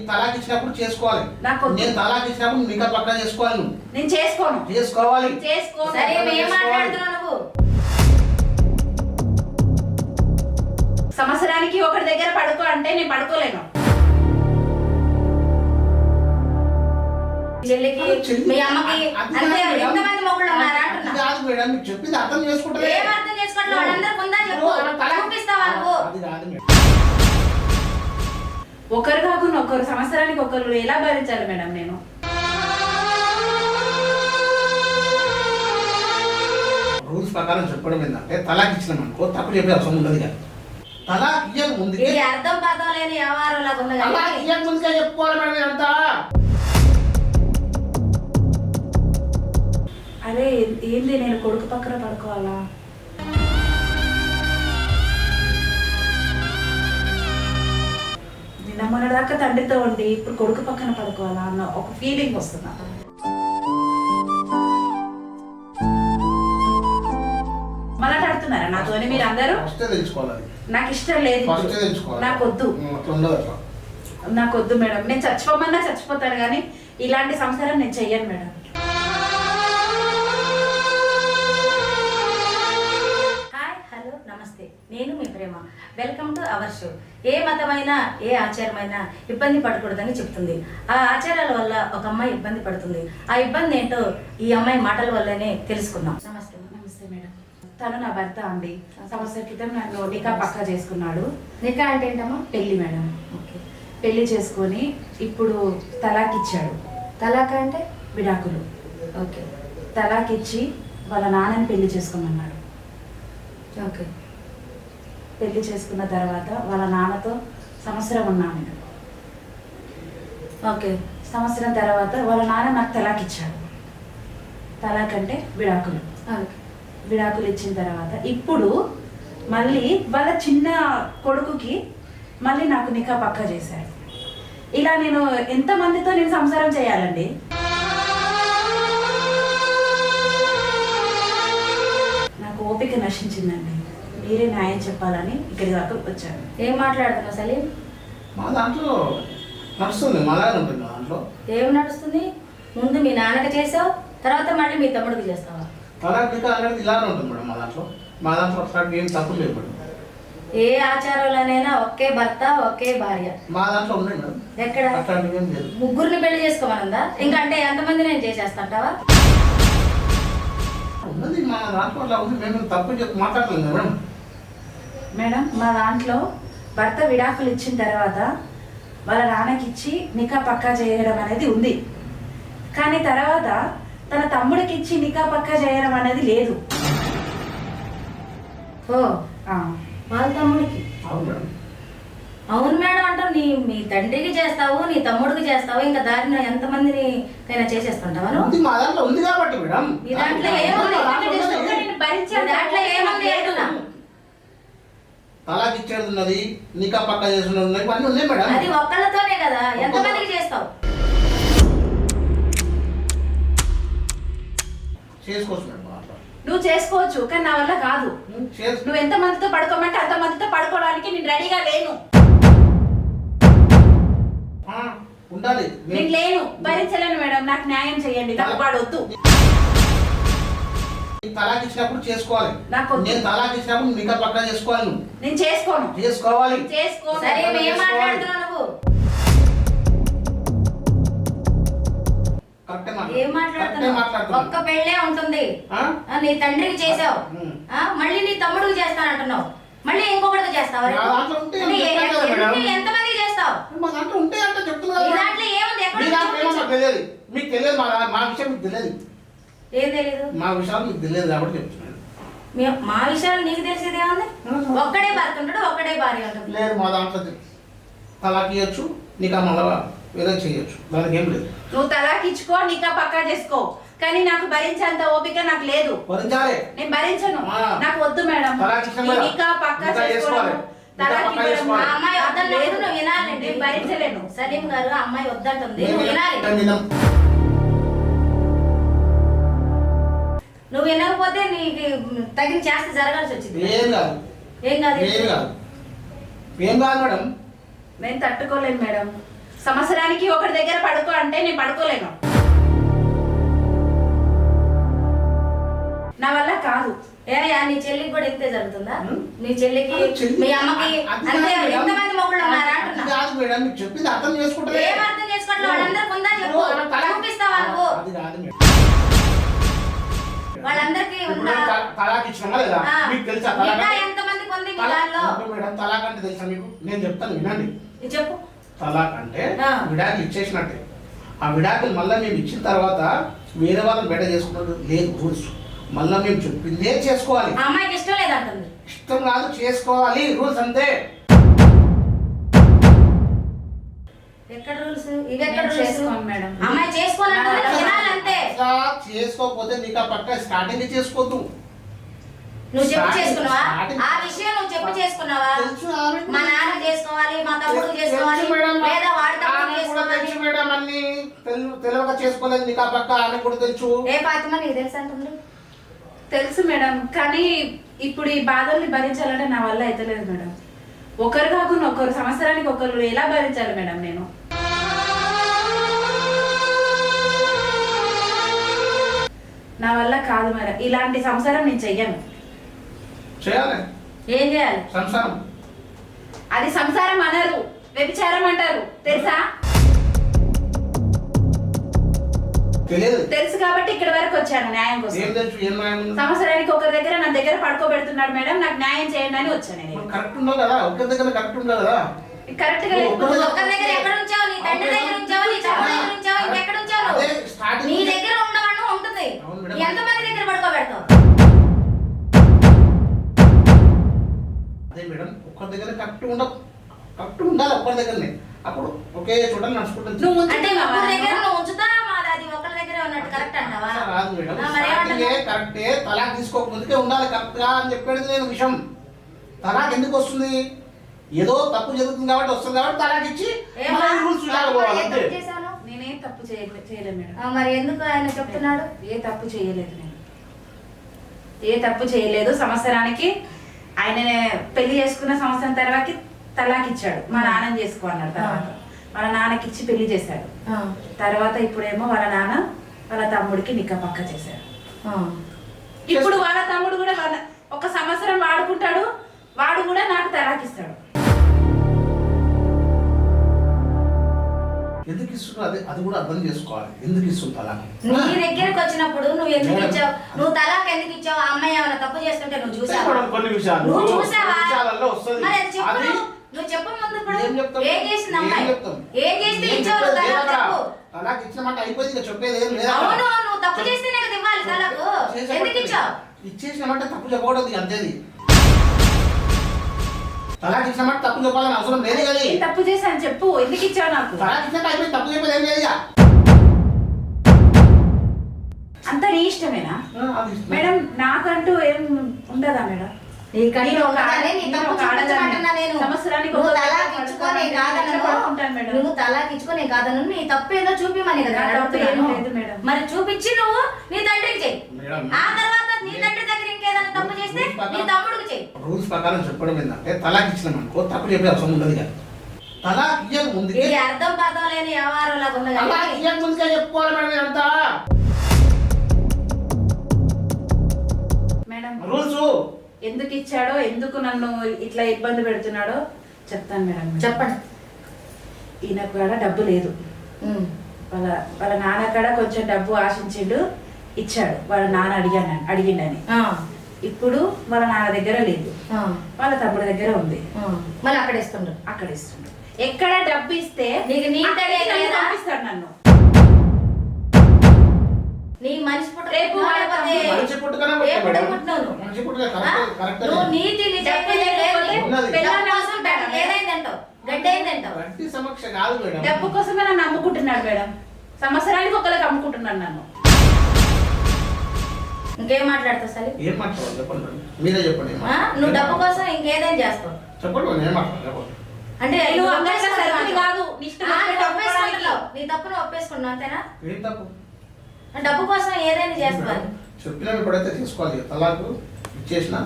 నీకు తలాక్ ఇచ్చినప్పుడు చేసుకోవాలి. నాకు. నేను తలాక్ ఇచ్చినప్పుడు నికా పక్కా చేసుకోవాలి నువ్వు. నేను చేసుకోను. చేసుకోవాలి. చేసుకో సరే ఏం మాట్లాడుతున్నావు నువ్వు? సంవత్సరానికి ఒకటి దగ్గర పడుకో అంటే నేను పడుకోలేను. చెల్లికి చెల్లి- మీ అమ్మకి అది అంతే కాదు మేడం. ఎంతమంది మొగుళ్ళు ఉన్నారా అది అంటున్నా. కాదు మేడం మీకు చెప్పింది అర్థం చేసుకుంటే ఏం అర్థం చేసుకోవట్లేదు వాళ్ళందరూ చెప్పు. చూపిస్తావా నువ్వు? అది కాదు మేడం. ఒకరు కాకుండా ఒకరు సంవత్సరానికి ఒకరు ఎలా భరించాలి మేడం నేను? రూల్స్ ప్రకారం చెప్పడం ఏంటంటే తలాక్ ఇచ్చినాం అనుకో తప్పు చెప్పే అవసరం ఉండదు కదా తలాక్ ఇయ్యక ముందుకే ఇది అర్థం పర్థం లేని వ్యవహారం లాగా ఉంది తలాక్ ఇయ్యక ముందుకే చెప్పుకోవాలి మేడం ఇదంతా. అరే ఏంది నేను కొడుకు పక్కన పడుకోవాలా? నిన్న మొన్న దాకా తండ్రితో ఉండి ఇప్పుడు కొడుకు పక్కన పడుకోవాలా అన్న ఒక ఫీలింగ్ వస్తున్నా మాట్లాడుతున్నారా నాతోని మీరు అందరూ? ఫస్టే తెలుసుకోవాలి. అది నాకు ఇష్టం లేదు వద్దు. నాకు వద్దు మేడం. నేను చచ్చిపోమన్నా చచ్చిపోతాను కానీ ఇలాంటి సంసారం నేను చెయ్యను మేడం. Hi hello namaste. నేను మీ Prema. Welcome to our show ఏ మతమైనా ఏ ఆచారమైనా ఇబ్బంది పడకూడదని చెప్తుంది. ఆ ఆచారాల వల్ల ఒక అమ్మాయి ఇబ్బంది పడుతుంది. ఆ ఇబ్బంది ఏంటో ఈ అమ్మాయి మాటల వల్లనే తెలుసుకుందాం. నమస్తే నమస్తే మేడం. తను నా భర్త అండి. సంవత్సరం క్రితం నన్ను నికా పక్కా చేసుకున్నాడు. నికా అంటే ఏంటమ్మా? పెళ్ళి మేడం. ఓకే. పెళ్ళి చేసుకొని ఇప్పుడు తలాక్ ఇచ్చాడు తలాక అంటే విడాకులు. ఓకే. తలాక్ ఇచ్చి వాళ్ళ నాన్నని పెళ్ళి చేసుకోమన్నాడు. ఓకే. పెళ్ళి చేసుకున్న తర్వాత వాళ్ళ నాన్నతో సంవత్సరం ఉన్నాను నేను. ఓకే సంవత్సరం తర్వాత వాళ్ళ నాన్న నాకు తలాక్ ఇచ్చాడు తలాక్ అంటే విడాకులు. విడాకులు ఇచ్చిన తర్వాత ఇప్పుడు మళ్ళీ వాళ్ళ చిన్న కొడుకుకి మళ్ళీ నాకు నికా పక్కా చేశాడు ఇలా నేను ఎంత మందితో నేను సంసారం చేయాలండి? నాకు ఓపిక నశించిందండి. మీరే న్యాయం చెప్పాలని ఇక్కడి దాకా వచ్చాను. ఏం మాట్లాడుతున్నావు సలీం? మా దాంట్లో నడుస్తుంది మాలాగా ఉంటుంది మా దాంట్లో. ఏం నడుస్తుంది? ముందు మీ నాన్నకి చేసావు తర్వాత మళ్ళీ మీ తమ్ముడికి చేస్తావా? తలాక్ నికా అనేది ఇలానే ఉంటుంది మేడం మా దాంట్లో. మా దాంట్లో అట్లాంటి ఏం మేడం. ఆచారంలోనైనా ఒకే భర్త ఒకే భార్య. మా దాంట్లో ఉన్నాయి మేడం. ఎక్కడ? అట్లాంటివి ఏం లేదు. ముగ్గురిని పెళ్ళి చేసుకోమనుందా? ఇంకా అంటే ఎంతమంది నేను చేసేస్తాంటావా? ఉన్నది మా దాంట్లో అట్లా ఉంది మేము తప్పు చెప్పి మాట్లాడలేదు మేడం. మేడం మా దాంట్లో భర్త విడాకులు ఇచ్చిన తర్వాత వాళ్ళ నాన్నకి ఇచ్చి నికా పక్కా చేయడం అనేది ఉంది. కానీ తర్వాత తన తమ్ముడికి ఇచ్చి నికా పక్కా చేయడం అనేది లేదు. ఓ ఆ, వాళ్ళ తమ్ముడికి? అవును మేడం. అంటావు నీ మీ తండ్రికి చేస్తావు నీ తమ్ముడికి చేస్తావు ఇంకా దారిన ఎంతమందిని కైనా చేసేస్తుంటావా నువ్వు? ఉంది మా దాంట్లో ఉంది కాబట్టి మేడం. మీ దాంట్లో ఏముంది? మా దాంట్లో ఏముంది? తలాక్ ఇచ్చేది ఉన్నది నికా పక్క చేసుకున్నది ఉన్నది ఇవన్నీ ఉన్నాయి మేడం. అది ఒక్కళ్ళతోనే కదా ఎంతమందికి చేస్తావు? చేసుకోవచ్చు మేడం. నువ్వు చేసుకోవచ్చు కానీ నా వల్ల కాదు. నువ్వు ఎంత మందితో పడుకోమంటే అంత మందితో పడుకోవడానికి నేను రెడీగా లేను. ఉండాలి. నేను లేను. భరించలేను మేడం నాకు న్యాయం చేయండి నాకు వాడు వద్దు నీకు తలాక్ ఇచ్చినప్పుడు చేసుకోవాలి. నాకు. నేను తలాక్ ఇచ్చినప్పుడు నికా పక్క చేసుకోవాలి నువ్వు. నేను చేసుకోను. చేసుకోవాలి. చేసుకోను. సరే ఏం మాట్లాడుతున్నావు నువ్వు? ఏం. ఒక్క పెళ్ళే ఉంటుంది. నీ తండ్రికి చేసావు. మళ్ళీ నీ తమ్ముడికి చేస్తానంటున్నావు. మళ్ళీ ఇంకొకటికి చేస్తావా? నా దాంట్లో ఉంటే నీ నేను ఎ- చెప్తాను కదా ఎన్ని- మేడం. ఎంతమందికి చేస్తావు? దాంట్లో ఏముంది. మాకు తెలియదు మా విషయం మీకు తెలియదు. ఏం తెలీదు? మా విషయాలు మీకు తెలియదు కాబట్టి చెప్తున్నాను మీ- మా విషయాలు నీకు తెలిసేది ఏముంది? ఒక్కడే భర్త ఉంటాడు ఒక్కడే భార్య ఉంటుంది లేదు మా దాంట్లో తలాక్ ఇవ్వచ్చు నీకు మళ్ళా వేరే చేయొచ్చు. దానికి ఏం లేదు. నువ్వు తలాకి ఇచ్చుకో నికా పక్కా చేసుకో. కానీ నాకు భరించేంత ఓపిక నాకు లేదు. భరించాలి. నేను భరించను. ఆ. నాకు వద్దు మేడం? నికా పక్కా చేసుకోవాలి. ఆ అమ్మాయి వద్దన్నప్పుడు నువ్వు వినాలండి నేను భరించలేను. సలీం గారు ఆ అమ్మాయి వద్దంటుంది నువ్వు వినాలి. నువ్వు వినకపోతే నీకు తగిన చేస్తే జరగాల్సి వచ్చింది. ఏం కాదు. ఏం కాదు ఏం కాదు. ఏం కాదు మేడం? నేను తట్టుకోలేను మేడం. సంవత్సరానికి ఒకటి దగ్గర పడుకో అంటే నేను పడుకోలేను. నా వల్ల కాదు. ఏయా నీ చెల్లికి కూడా ఇంతే జరుగుతుందా? నీ చెల్లికి మీ అమ్మకి? అంతే. ఎంతమంది మొగుళ్ళు ఉన్నారా కాదు మేడం. చెప్పింది అర్థం చేసుకుంటే ఏం అర్థం చేసుకోవట్లే వాళ్ళందరికి ఉందా? చెప్పు చూపిస్తావా నువ్వు? వాళ్ళందరికీ ఇప్పుడు తలాక్ ఇచ్చినామా లేదా. మీకు తెలుసా తలాక్ అంటే? మేడం తలాక్ అంటే తెలుసా మీకు? నేను చెప్తాను వినండి. ఇది చెప్పు. తలాక్ అంటే. విడాకులు ఇచ్చేసినట్టే. ఆ విడాకులు మళ్ళీ మేము ఇచ్చిన తర్వాత వేరే వాళ్ళని బెట చేసుకున్నట్టు లేదు రూల్స్. మళ్ళీ మేము చెప్పిందే చేసుకోవాలి. అమ్మాయికి ఇష్టం లేదంటుంది. ఇష్టం కాదు చేసుకోవాలి. రూల్స్ అంతే. ఎక్కడ రూల్స్? ఇవి ఎక్కడ రూల్స్? మేడం. అమ్మాయి చేసుకోవాలంటే అట్లా చేసుకోకపోతే నీకు ఆ పక్క స్టార్టింగ్ చేసుకోవద్దు నువ్వు చెప్పు చేసుకున్నావా? ఆ విషయం నువ్వు చెప్పు చేసుకున్నావా. మా నాన్న చేసుకోవాలి మా తమ్ముడు చేసుకోవాలి మేడం. లేదా వాడి తమ్ముడు చేసుకోవాలి. మేడం అన్ని తెలు- తెలియక చేసుకోలేదు నీకు ఆ పక్క ఆమె కూడా తెలుసు. ఏ ఫాతిమా నీకు తెలుసు అంటుండ్రు తెలుసు మేడం కానీ ఇప్పుడు ఈ బాధల్ని భరించాలంటే నా వల్ల అయితలేదు మేడం. ఒకరు కాకుండా ఒకరు సంవత్సరానికి ఒకరు ఎలా భరించాలి మేడం నేను? నా వల్ల కాదు మేడం. ఇలాంటి సంసారం నేను చెయ్యను. చేయాలి. ఏం చేయాలి? సంసారం. అది సంసారం అనరు. వ్యభిచారం అంటారు. తెలుసా? తెలియదు. తెలుసు కాబట్టి ఇక్కడ వరకు వచ్చాను న్యాయం ఏం కోసం తెలుసు? ఏం న్యాయం ఉంది? సంవత్సరానికి ఒకరి దగ్గర నా దగ్గర పడుకోబెడుతున్నాడు మేడం. నాకు న్యాయం చేయండి అని వచ్చాను నేను. కరెక్ట్ కదా? దగ్గర కరెక్ట్ కదా? కరెక్ట్గా లేదు. నువ్వు ఒక్కరి దగ్గర ఎక్కడ ఉంచావు? నీ తండ్రి దగ్గర ఉంచావు? నీ తమ్ముడి దగ్గర ఉంచావు? ఇంకెక్కడ ఉంచావు? అదే నువ్వు? starting నీ దగ్గర దగ్గర పడుకోబెడతావు? అదే మేడం ఒక్కరి దగ్గర కరెక్ట్ కరెక్ట్ ఉండాలి ఒక్కరి దగ్గరనే. అప్పుడు ఒకే చోట నడుచుకుంటుంది నువ్వు అంటే ఉంచుతున్నావా ముగ్గురు దగ్గర నన్ను? నువ్వు ఉంచుతావా మాది అది ఒకరి దగ్గర ఉన్నట్టు కరెక్ట్ అంటావా? రాదు మేడం. ఆ, మరి స్టార్టింగే ఏమంటున్నావు? కరెక్టే తలాక్ తీసుకోక ముందుకే ఉండాలి కరెక్ట్గా అని చెప్పేది నేను విషయం. తలాక్ ఎందుకు వస్తుంది? ఏదో తప్పు జరుగుతుంది కాబట్టి వస్తుంది కాబట్టి తలాక్ ఇచ్చి? మళ్ళీ రూల్స్ పోవాలి అంతే తప్పు చేశాను? తప్పు చేయలే చేయలేదు మేడం. మరి ఎందుకు ఆయన చెప్తున్నాడు? ఏ తప్పు చేయలేదు నేను. ఏ తప్పు చేయలేదు. సంవత్సరానికి ఆయన పెళ్ళి చేసుకున్న సంవత్సరం తర్వాత తలాక్ ఇచ్చాడు మా నాన్న చేసుకో అన్నాడు తర్వాత. వాళ్ళ నాన్నకి ఇచ్చి పెళ్ళి చేశాడు. తర్వాత ఇప్పుడేమో వాళ్ళ నాన్న వాళ్ళ తమ్ముడికి నిక్క పక్క చేశాడు. ఇప్పుడు వాళ్ళ తమ్ముడు కూడా వాళ్ళ ఒక సంవత్సరం వాడుకుంటాడు. వాడు కూడా నాకు తలాక్ ఎందుకు ఇస్తున్నా అదే అది కూడా అర్థం చేసుకోవాలి. ఎందుకు ఇస్తుంది తలాక్? నీ దగ్గరకు వచ్చినప్పుడు నువ్వు ఎందుకు. ఇచ్చావు? నువ్వు తలాక్ ఎందుకు ఇచ్చావు? ఆ అమ్మాయి ఏమైనా తప్పు చేస్తుంటే నువ్వు చూసావా? కొన్ని విషయాలు. నువ్వు చూసావా? మరి అది చెప్పు నువ్వు. నువ్వు చెప్పు ముందు ఇప్పుడు ఏం చెప్తాం ఏం చేసింది ఏం అమ్మాయి? చెప్తాం? ఏం చేస్తే ఇచ్చావు తలాక్. చెప్పు. తలాక్ ఇచ్చినమాట అయిపోయింది ఇక చెప్పేది ఏం లేదా? అవును నువ్వు తప్పు చేస్తేనే కదా ఇవ్వాలి తలాకు. ఎందుకు ఇచ్చావు? ఇచ్చేసినమాట తప్పు చెప్పకూడదు అంతేది తలాక్ ఇచ్చినమాట తప్పు చెప్పాలని అవసరం లేదు కదా ఏం తప్పు చేశాను చెప్పు ఎందుకు ఇచ్చావు నాకు తలాక్ ఇచ్చినాక అయిపోయింది తప్పు చెప్పేది ఏం లేదు. అంత నీ ఇష్టమేనా. మేడం నాకంటూ ఏం ఉండదా మేడం నేను నేను నేను. నువ్వు తలాక్ ఇచ్చుకొని కాదను నీ తప్పు ఏదో చూపిమని కదా నేను. మరి చూపించి నువ్వు నీ తండ్రికి చెయ్యి. ఆ తర్వాత నీ తండ్రి దగ్గర ఇంకేదైనా తప్పు చేస్తే నీ తమ్ముడికి చెయ్యి. రూల్స్ ప్రకారం చెప్పడం ఏంటంటే తలాక్ ఇచ్చినాం అనుకో తప్పు చెప్పే అవసరం ఉండదు ఇక తలాక్ ఇయ్యక ముందుకే. ఇది అర్థం పర్థం లేని వ్యవహారం లాగా ఉంది తలాక్ ఇయ్యక ముందుకే చెప్పుకోవాలి మేడం ఇదంతా. Madam rules. ఎందుకు ఇచ్చాడో ఎందుకు నన్ను ఇట్లా ఇబ్బంది పెడుతున్నాడో చెప్తాను మేడం. చెప్పండి. ఈయన కూడా డబ్బు లేదు. ఉమ్. వాళ్ళ వాళ్ళ నాన్న కాడ కొంచెం డబ్బు ఆశించిండు. ఇచ్చాడు. వాళ్ళ నాన్న అడిగాను అడిగిండని ఆ, ఇప్పుడు వాళ్ళ నాన్న దగ్గర లేదు. ఆ, వాళ్ళ తమ్ముడి దగ్గర ఉంది. ఆ. మళ్ళీ అక్కడ ఇస్తుండ్రు? అక్కడ ఇస్తుండు ఎక్కడ డబ్బు ఇస్తే నీకు నీ నన్ను లేదా? పంపిస్తాడు నన్ను. నీ మనిషి పుట్ట రేపు నువ్వు? నీతి డబ్బు కోసమే నన్ను అమ్ముకుంటున్నాడు మేడం. సంవత్సరానికి ఒకరికి అమ్ముకుంటున్నాడు నన్ను. ఇంకేం మాట్లాడతావు సలి? ఏం మాట్లాడాలి చెప్పండి మీరే చెప్పండి? నువ్వు డబ్బు కోసం ఇంకేదైనా చేస్తావు. చెప్పండి ఏం మాట్లాడాలి అంటే నువ్వు. సరిపోయి కాదు, నీ తప్పును ఒప్పేసుకున్నావు అంతేనా? ఏం తప్పు? డబ్బు కోసం ఏదైనా చేసుకోవాలి చెప్పినా? ఇప్పుడైతే తీసుకోవాలి తలాకు ఇచ్చేసిన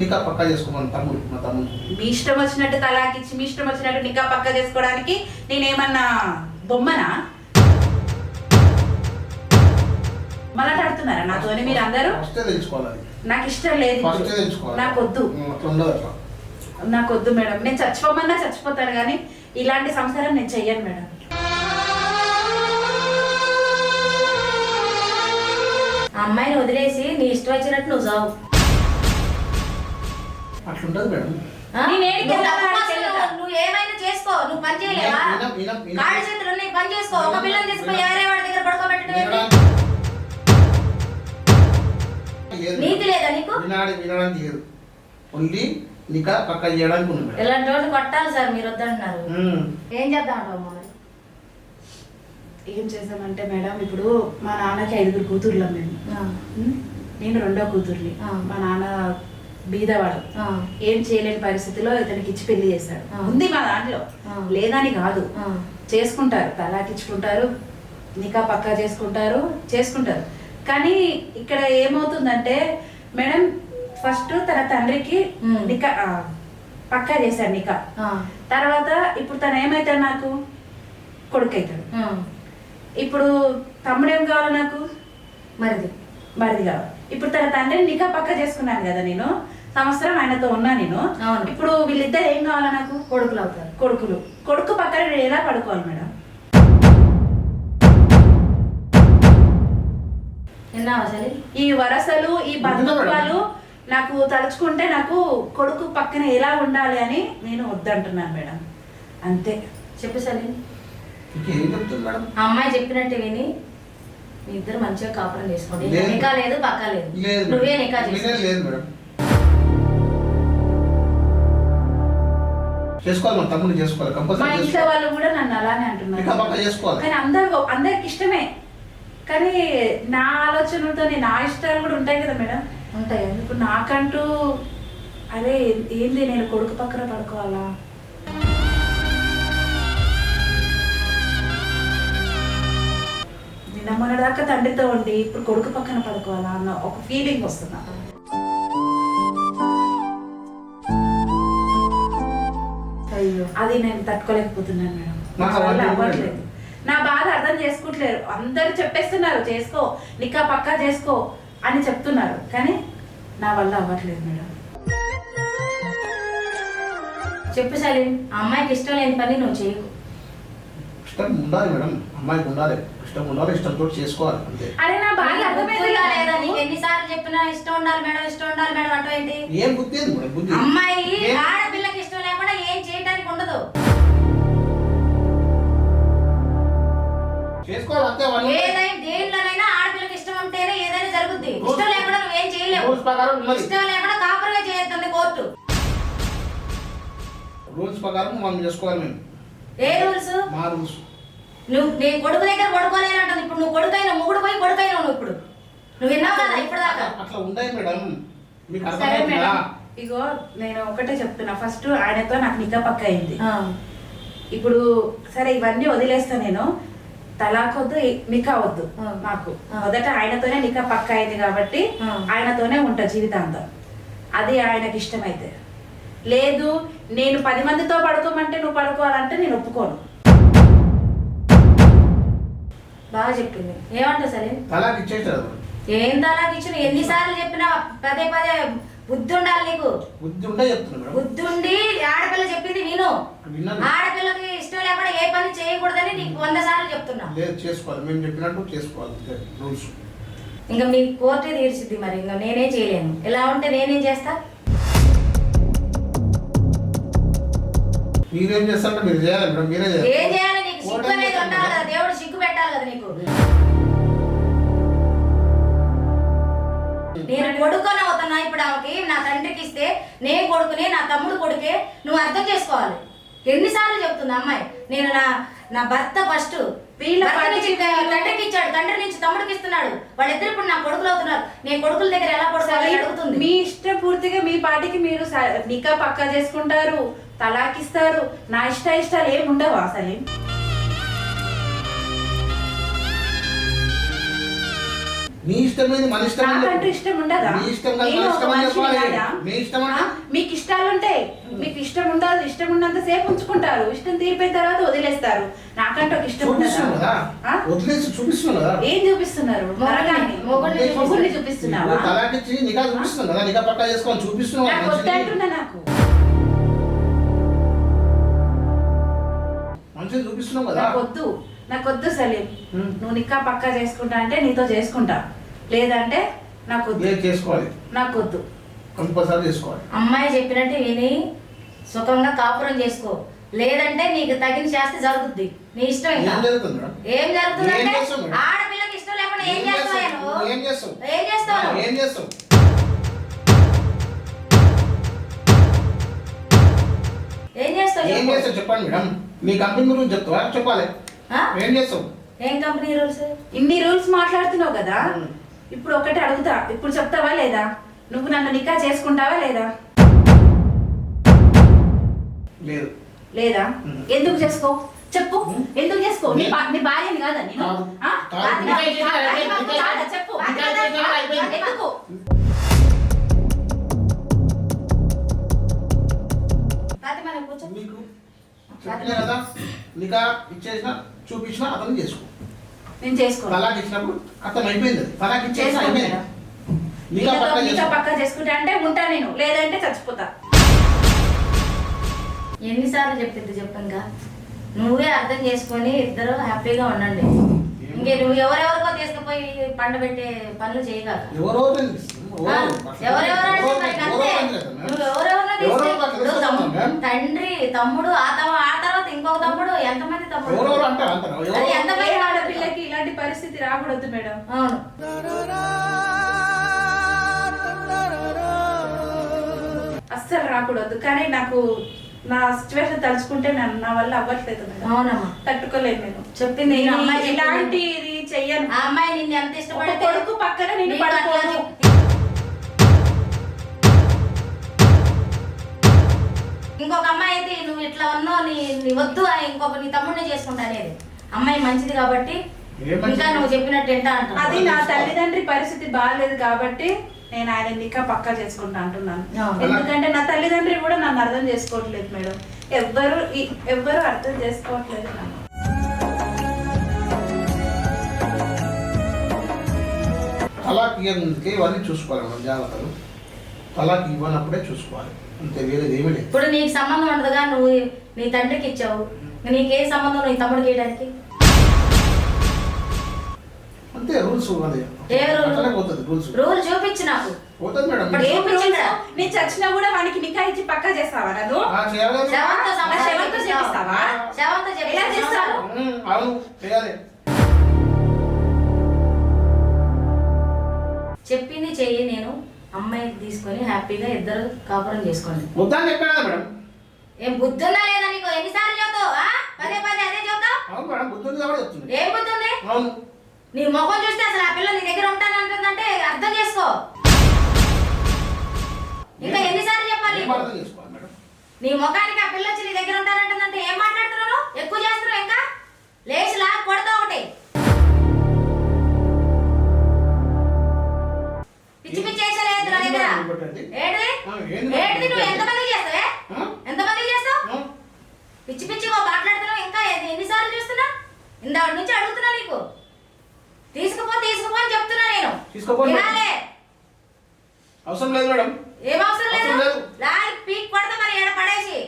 నికా పక్కా చేసుకోమని తమ్ముడు మా తమ్ముడు. మీ ఇష్టం వచ్చినట్టు తలాకిచ్చి మీ ఇష్టం వచ్చినట్టు నికా పక్క చేసుకోవడానికి నేనేమన్నా బొమ్మనా? మళ్ళాడుతున్నారా నాతోని మీరు అందరూ. నాకు ఇష్టం లేదు నాకు వద్దు. నాకు వద్దు మేడం. నేను చచ్చిపోమన్నా చచ్చిపోతాను కానీ ఇలాంటి సంసారం నేను చెయ్యను మేడం. ఆ అమ్మాయిని వదిలేసి నీ ఇష్టం వచ్చినట్టు నువ్వు చావు. మేడం. నువ్వు ఏమైనా చేసుకో. నువ్వు పని చేయలేవా. కాళ్ళు చేతులు ఉన్నాయి పని చేసుకో. ఒక పిల్లని తీసుకుని వేరే వాడి దగ్గర పడుకోబెట్టడం. నీతి లేదా. నీకు? వినాడి వినడానికి లేదు ఓన్లీ నికా పక్కా చేయడానికి ఉంది ఇలాంటి వాళ్ళు కొట్టాలి సార్ మీరు వద్దంటున్నారు. ఏం చేద్దాం ఏం చేసామంటే మేడం ఇప్పుడు మా నాన్నకి ఐదుగురు కూతుర్లం మేము నేను రెండో కూతుర్ని. ఆ. మా నాన్న బీదవాడు. ఆ, ఏం చేయలేని పరిస్థితిలో ఇతనికి ఇచ్చి పెళ్ళి చేశాడు. ఆ. ఉంది మా దాంట్లో. లేదని కాదు. చేసుకుంటారు తలాకిచ్చుకుంటారు నికా పక్కా చేసుకుంటారు చేసుకుంటారు. కానీ ఇక్కడ ఏమవుతుందంటే మేడం ఫస్ట్ తన తండ్రికి. నికా పక్కా చేశాడు నికా. తర్వాత ఇప్పుడు తను ఏమవుతాడు నాకు? కొడుకు అవుతాడు. ఇప్పుడు తమ్ముడు ఏం కావాలి నాకు? మరిది. మరిది కావాలి. ఇప్పుడు తన తండ్రిని నికా పక్క చేసుకున్నాను కదా నేను. సంవత్సరం ఆయనతో ఉన్నా నేను. ఇప్పుడు వీళ్ళిద్దరు ఏం కావాలా నాకు? కొడుకులు అవుతారు. కొడుకులు. కొడుకు పక్కన ఎలా పడుకోవాలి మేడం? ఈ వరసలు ఈ బంధుత్వాలు నాకు తలుచుకుంటే నాకు కొడుకు పక్కన ఎలా ఉండాలి అని నేను వద్దంటున్నాను మేడం. అంతే. చెప్పు ఆ అమ్మాయి చెప్పినట్టు విని మీ ఇద్దరు మంచిగా కాపురం చేసుకోండి. నికా లేదు పక్కా లేదు. నువ్వే నికా లేదు చేసుకోవాలి మన తమ్ముడు చేసుకోవాలి. మా ఇంట్లో వాళ్ళు కూడా నన్ను అలానే అంటున్నారు. కానీ అందరు అందరికి ఇష్టమే. కానీ నా ఆలోచనలతో నా ఇష్టాలు కూడా ఉంటాయి కదా మేడం. ఉంటాయి. ఇప్పుడు నాకంటూ అదే ఏంది నేను కొడుకు పక్కన పడుకోవాలా? నిన్న మొన్నటిదాకా తండ్రితో ఉండి ఇప్పుడు కొడుకు పక్కన పడుకోవాలా అన్న ఒక ఫీలింగ్ వస్తుంది. అయ్యో. అది నేను తట్టుకోలేకపోతున్నాను మేడం. నా వల్ల అర్థం చేసుకుంటలేరు. అందరూ చెప్పేస్తున్నారు చేసుకో నికా పక్కా చేసుకో అని చెప్తున్నారు. కానీ నా వల్ల అవ్వట్లేదు మేడం. చెప్పు సలీం ఆ అమ్మాయికి ఇష్టం లేని పని నువ్వు చేయకు. ఇష్టం ఉండాలి మేడం. అమ్మాయికి ఉండాలి. ఇష్టం ఉండాలి ఇష్టంతో చేసుకోవాలి అంతే. అరే నా బాధ నీకు అర్థమైంది లేదా. నీకు? ఎన్నిసార్లు చెప్పినా ఇష్టం ఉండాలి మేడం ఇష్టం ఉండాలి మేడం అంటూ ఏంటి? ఏం బుద్ధి మేడం బుద్ధి. అమ్మాయి ఏం- చేసుకోవాలి అంతే వాళ్ళు. ఏదైనా దేంట్లోనైనా ఆడపిల్లకి ఇష్టం ఉంటేనే ఏదైనా జరుగుద్ది. ఇష్టం లేకుండా నువ్వేం చేయలేవు. రూల్స్ ప్రకారం ఉన్నది. ఇష్టం లేకుండా కాపురమే చేయొద్దండి కోర్టు. రూల్స్ ప్రకారం మనం చేసుకోవాలి మేము. ఏ రూల్స్? మా రూల్స్. నువ్వు నీ కొడుకు దగ్గర పడుకోలేనంటుంది ఇప్పుడు నువ్వు కొడుకైన ముగుడు పోయి కొడుకైన నువ్వు ఇప్పుడు. నువ్వు విన్నావు కదా ఇప్పుడు దాకా అట్లా మేడం. మీకు సరే అర్థమవుతుందా మేడం. ఇగో నేను ఒకటే చెప్తున్నా. ఫస్ట్ ఆయనతో నాకు నికా పక్క అయింది. ఆ, ఇప్పుడు సరే ఇవన్నీ వదిలేస్తా నేను. నికా వద్దు. నాకు ఆ. మొదట ఆయనతోనే నికా పక్క అయింది కాబట్టి. ఆయనతోనే ఉంటా జీవితాంతం. అది ఆయనకి ఇష్టమైతే. లేదు నేను పది మందితో పడుకోమంటే నువ్వు పడుకోవాలంటే నేను ఒప్పుకోను. బాగా చెప్పింది. ఏమంటావు సరే తలాకి ఇచ్చేసారు ఏం తలాకి ఇచ్చిన ఎన్నిసార్లు చెప్పినా పదే పదే బుద్ధి ఉండాలి నీకు. బుద్ధి ఉండే చెప్తున్నా బుద్ధి ఉండి ఆడపిల్ల చెప్పింది విను. ఆడపిల్లకి ఇష్టం లేకుండా ఏ పని చేయకూడదని నీకు వంద సార్లు చెప్తున్నా. లేదు చేసుకోవాలి. మేము చెప్పినట్టు చేసుకోవాలి. రూల్స్. ఇంకా మీ కోర్టే తీర్చిద్ది మరి. ఇంకా నేనేం చేయలేను. ఇలా ఉంటే నేనేం చేస్తా? మీరేం చేస్తారంటే మీరు చేయాలి మేడం. మీరే ఏం చేయాలి చేయాలి నీకు సిగ్గు అనేది ఉండాలి కదా. దేవుడు సిగ్గు పెట్టాలి కదా నీకు. నేను కొడుకొని. అవుతున్నా ఇప్పుడు ఆమెకి నా తండ్రికి ఇస్తే నేను కొడుకునే నా తమ్ముడు కొడుకే నువ్వు అర్థం చేసుకోవాలి. ఎన్నిసార్లు చెప్తుంది అమ్మాయి? నేను నా నా భర్త ఫస్ట్ వీళ్ళ తండ్రికి ఇచ్చాడు. తండ్రి నుంచి తమ్ముడికి ఇస్తున్నాడు. వాళ్ళిద్దరు ఇప్పుడు నా కొడుకులు అవుతున్నారు. నేను కొడుకుల దగ్గర ఎలా అని అడుగుతుంది. మీ ఇష్టం పూర్తిగా మీ పాటికి మీరు నికా పక్కా చేసుకుంటారు. తలాకిస్తారు. నా ఇష్ట ఇష్టాలు ఏమి ఉండవు అసలు? నీ ఇష్టం మన ఇష్టం. నాకంటూ ఇష్టం ఉండదా నీ ఇష్టం కాదు, నేను నా ఒక ఇష్టం అని మనిషిని చెప్పాలి. కాదా? నీ ఇష్టం అంటే? మీకు ఇష్టాలు ఉంటాయి మీకు ఇష్టం ఉండదు ఇష్టం ఉన్నంత సేపు ఉంచుకుంటారు ఇష్టం తీరిపోయిన తర్వాత వదిలేస్తారు నాకంటూ ఒక ఇష్టం కదా ఆ? వదిలేసి కదా ఏం చూపిస్తున్నారు నరకాన్ని. మొగుడిని చూపిస్తున్నావా కదా నికా పక్కా చేసుకొని చూపిస్తున్నావు నాకు మనిషికి. వద్దంటున్నా నాకు మనిషిని చూపిస్తున్నావు కదా నాకు వద్దు నాకు వద్దు సలీం. నువ్వు నిక్కా పక్కా చేసుకుంటా అంటే నీతో చేసుకుంటా లేదంటే నాకు చేసుకోవాలి. నాకు వద్దు కంపల్సరీ చేసుకోవాలి. అమ్మాయి చెప్పినట్టు విని సుఖంగా కాపురం చేసుకో. లేదంటే నీకు తగిన శాస్తి జరుగుద్ది. నీ ఇష్టం ఇంకా. ఏం జరుగుతుందంటే? ఆడపిల్లకి ఇష్టం లేకుండా ఏం చేస్తావు ఏం చేస్తావు? ఏం చేస్తావు ఏం చేస్తావు? ఏం చేస్తావు ఏం. చేస్తావు చెప్పండి మేడం. మీ కంపెనీ గురించి చెప్తావా? చెప్పాలి? ఏం చేస్తావు? ఏం కంపెనీ రూల్స్ ఇన్ని రూల్స్ మాట్లాడుతున్నావు కదా. ఇప్పుడు ఒకటి అడుగుతా. ఇప్పుడు చెప్తావా లేదా? నువ్వు నన్ను నికా చేసుకుంటావా లేదా? లేదు. ఎందుకు చేసుకో? చెప్పు. ఎందుకు చేసుకో? నీ భా- నీ భార్యని కాదా నేను. ఆ? కాదు. కాదు, కాదు, కాదు? చెప్పు. ఎందుకు? ఫాతిమా నువ్వు కూర్చో. మీకు చెప్పినా కదా? నికా ఇచ్చేసిన చూపించిన అతను చేసుకో. నేను చేసుకోను. తలాక్ ఇచ్చినప్పుడు అతను అయిపోయింది. తలాక్ చేసుకోను అయిపోయింది. మేడం. పక్కా చేసుకుంటా అంటే ఉంటా నేను. లేదంటే చచ్చిపోతా. ఎన్నిసార్లు చెప్పింది చెప్పంగా? నువ్వే అర్థం చేసుకొని ఇద్దరు హ్యాపీగా ఉండండి. ఇంకే నువ్వు ఎవరెవరికో తీసుకుపోయి పండ పెట్టే పనులు ఎవరెవరు అంటే మరి అంతే. నువ్వు ఎవరెవరినో తీసుకెళ్ళి- ఇప్పుడు తమ్ము- తండ్రి తమ్ముడు ఆ తమ్ముడు ఆ తర్వాత ఇంకొక తమ్ముడు ఎంతమంది తమ్ముడు ఎవరెవరు అంటారు అంటారు. అది ఎవరెవరు ఎంత ఏ ఆడపిల్లకి? ఇలాంటి పరిస్థితి రాకూడదు మేడం. అవును. అస్సలు రాకూడదు. కానీ నాకు నా సిచ్యువేషన్ తలుచుకుంటే నా- నా వల్ల అవ్వట్లేదు అవునమ్మా. తట్టుకోలేను నేను. చెప్పింది నేను ఈ అమ్మాయి చెప్పింది. ఇలాంటి ఇది చెయ్యను. ఆ అమ్మాయి నిన్ను ఎంత ఒక ఇష్టపడితే కొడుకు పక్కన నేను అట్లా పడుకోను ఇంకొక అమ్మాయి అయితే నువ్వు ఇట్లా ఉన్నావు నీ వద్దు ఇంకొక నీ తమ్ముడిని చేసుకుంటా అనేది. అమ్మాయి మంచిది కాబట్టి? ఇంకా నువ్వు చెప్పినట్టు ఏంటా అంటావు అది నా తల్లిదండ్రి పరిస్థితి బాగాలేదు కాబట్టి నేను ఆయన నికా పక్కా చేసుకుంటా అంటున్నాను. ఎందుకంటే నా తల్లిదండ్రి కూడా నన్ను అర్థం చేసుకోవట్లేదు మేడం. ఎవ్వరు ఎవ్వరు అర్థం చేసుకోవట్లేదు నన్ను. తలాక్ ఇవ్వడానికి ఇవన్నీ చూసుకోవాలి మనం జాగ్రత్తలు. తలాక్ ఇవ్వనప్పుడే చూసుకోవాలి. అంతే వేరేది ఏమీ లేదు. ఇప్పుడు నీకు సంబంధం ఉండదుగా నువ్వు నీ తండ్రికి ఇచ్చావు. నీకే సంబంధం నీ తమ్ముడికి ఇవ్వడానికి? అంతే రూల్స్ అది ఏ రూల్? అట్లనే పోతుంది రూల్స్. రూల్ చూపించు నాకు. పోతుంది మేడం ఇప్పుడు ఏం చూపించు. రూల్స్? ఇక్కడ. నేను చచ్చినా కూడా వానికి నికా ఇచ్చి పక్కా చేస్తావా నన్ను? ఆ, చేయాలి కదా? శవంతో ఆ, సంబంధం శవంతో చేపిస్తావా? శవంతో ఎలా చేస్తారు? ఉమ్, అవును చేయాలి. చెప్పింది చెయ్యి నేను. అమ్మాయి తీసుకొని హ్యాపీగా ఇద్దరు కాపురం చేసుకోండి. ముద్దాన్ని ఎక్కడ మేడం. ఏం బుద్ధి ఉందా లేదా నీకు? ఎన్నిసార్లు చెబుతావు? ఆ? పదే పదే అదే చెబుతావు? అవును మేడం బుద్ధుంది కాబట్టి చెప్తుంది. ఏం బుద్ధి ఉంది అవును. నీ ముఖం చూస్తే అసలు ఆ పిల్ల నీ దగ్గర ఉంటానంటుందంటే అర్థం చేసుకో. ఇంకా ఎన్నిసార్లు చెప్పాలి? నీ ముఖానికి ఆ పిల్ల వచ్చి నీ దగ్గర ఉంటానంటుందంటే ఏం మాట్లాడుతున్నావు ఎక్కువ చేస్తున్నావు ఇంకా? లేచి లాగా కొడతా ఒకటి. పిచ్చి పిచ్చి చేసలేదు నా దగ్గర. పెట్టండి? ఏంటిది నువ్వు? ఎంతమందికి చేస్తావే? ఎంతమందికి చేస్తావు? పిచ్చి పిచ్చిగా మాట్లాడుతున్నావు ఇంకా? ఎన్ని- ఎన్నిసార్లు చూస్తున్నా? ఇందాక నుంచి అడుగుతున్నా నీకు. తీసుకుపో తీసుకుపో అని చెప్తున్నా నేను. తీసుకోపోండి. వినాలే. అవసరం లేదు మేడం. ఏం అవసరం అవసరం లేదు. లేదు. లారీ పీక్ కొడతా మరి ఏడ పడేసి.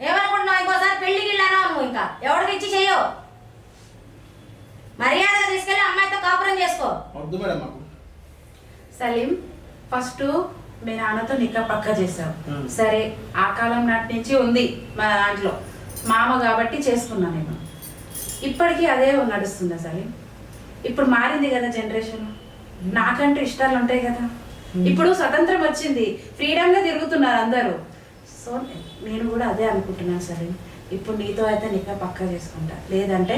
ఏమనుకుంటున్నావు? ఇంకోసారి పెళ్ళి గిళ్ళానావు నువ్వు ఇంకా? ఎవరికి ఇచ్చి చెయ్యవు మర్యాదగా తీసుకెళ్ళి అమ్మాయితో కాపురం చేసుకో. వద్దు మేడం మాకు. సలీం ఫస్ట్ మీ నాన్నతో నికా పక్కా చేసావు Hmm. సరే ఆ కాలం నాటి నుంచి ఉంది మా దాంట్లో. మామ కాబట్టి చేసుకున్నా నేను. ఇప్పటికీ అదే నడుస్తుందా సలీం ఇప్పుడు మారింది కదా జనరేషన్ నాకంటూ ఇష్టాలు ఉంటాయి కదా. ఇప్పుడు స్వతంత్రం వచ్చింది. ఫ్రీడమ్గా తిరుగుతున్నారు అందరూ. సో నేను కూడా అదే అనుకుంటున్నాను సలీం ఇప్పుడు నీతో అయితే నికా పక్కా చేసుకుంటా. లేదంటే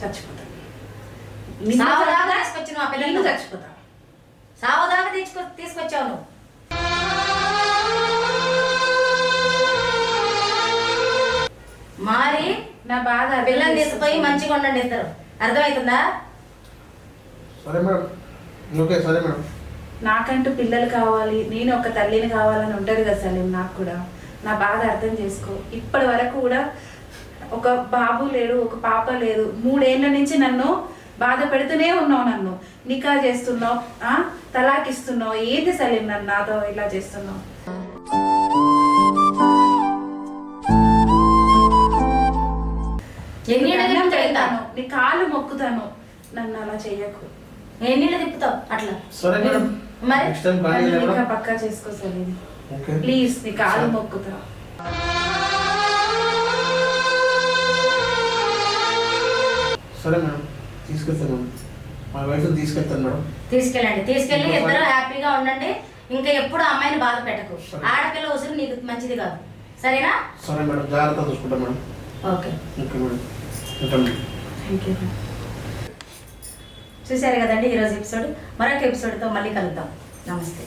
చచ్చిపోతాను నేను చచ్చిపోతా. సావదాకా తీసుకొ తీసుకొచ్చావు నువ్వు. మారి నా బాధ. చేసుకో తీసుకుపోయి. మంచిగా ఉండండి ఇద్దరు. అర్థమవుతుందా? సరే మేడం. ఓకే సరే మేడం. నాకంటూ పిల్లలు కావాలి నేను ఒక తల్లిని కావాలని ఉంటుంది కదా సలీం నాకు కూడా. నా బాధ అర్థం చేసుకో. ఇప్పటి వరకు కూడా ఒక బాబు లేడు ఒక పాప లేదు. మూడేళ్ళ నుంచి నన్ను బాధ పెడుతూనే ఉన్నావు నన్ను. నికా చేస్తున్నావు ఆ? తలాకిస్తున్నావు ఏంది సలీం నన్ను నాతో ఇలా చేస్తున్నావు? ఎన్ని నీకు దండం తిప్పుతావు పెడతాను నీ కాళ్ళు మొక్కుతాను. నన్ను అలా చెయ్యకు ఎన్ని తిప్పుతావు? అట్లా. సరే మేడం. మరి? నెక్స్ట్ టైం పక్కా చేసుకో ఓకే. ప్లీజ్ నీ కాళ్ళు మొక్కుతా. సరే మేడం. తీసుకెళ్తాను మా వైఫ్ని తీసుకెళ్తాను మేడం. తీసుకెళ్ళండి. తీసుకెళ్ళి ఇద్దరు. హ్యాపీగా ఉండండి. ఇంకా ఎప్పుడు అమ్మాయిని బాధ పెట్టకు. సరే. ఆడపిల్ల ఉసురు నీకు మంచిది కాదు. సరేనా? సరే మేడం. జాగ్రత్త చూసుకుంటాం మేడం. ఓకే. Okay madam. ఉంటాం మేడం. Thank you. చూశారు కదండి ఈరోజు ఎపిసోడ్? మరొక ఎపిసోడ్తో మళ్ళీ కలుద్దాం. నమస్తే.